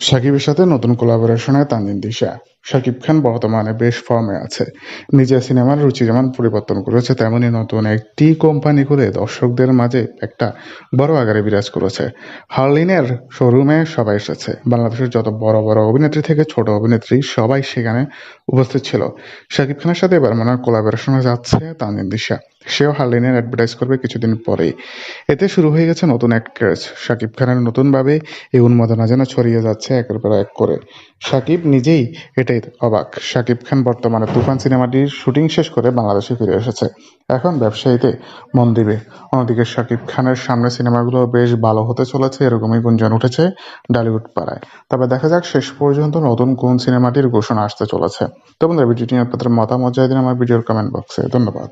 সাকিবের সাথে নতুন কোলাবোরেশনে তানজিন দিশা। শাকিব খান বর্তমানে বেশ ফর্মে আছে। নিজের সিনেমার রুচি যেমন পরিবর্তন করেছে, তেমনি নতুন একটি কোম্পানি করে দর্শকদের মাঝে একটা বড় আকারে বিরাজ করেছে। হার্লিনের শোরুমে সবাই এসেছে। বাংলাদেশের যত বড় বড় অভিনেত্রী থেকে ছোট অভিনেত্রী সবাই সেখানে উপস্থিত ছিল। শাকিব খানের সাথে এবার মনে হয় কোলাবোরেশনে যাচ্ছে তানজিন দিশা। সেও হার্লিনের অ্যাডভার্টাইজ করবে কিছুদিন পরেই। এতে শুরু হয়ে গেছে নতুন এক ক্রেজ শাকিব খানের নতুনভাবে এই উন্মাদনা যেন ছড়িয়ে যাচ্ছে একের পর এক করে। শাকিব নিজেই এটাই অবাক। শাকিব খান বর্তমানে তুফান সিনেমাটির শুটিং শেষ করে বাংলাদেশে ফিরে এসেছে। এখন ব্যবসায়ীতে মন দিবে। অন্যদিকে শাকিব খানের সামনে সিনেমাগুলো বেশ ভালো হতে চলেছে, এরকমই গুঞ্জন উঠেছে ডালিউড পাড়ায়। তবে দেখা যাক শেষ পর্যন্ত নতুন কোন সিনেমাটির ঘোষণা আসতে চলেছে। তো বন্ধুরা, ভিডিওটি আপনাদের মতামত জানিয়ে দিন আমার ভিডিওর কমেন্ট বক্সে ধন্যবাদ।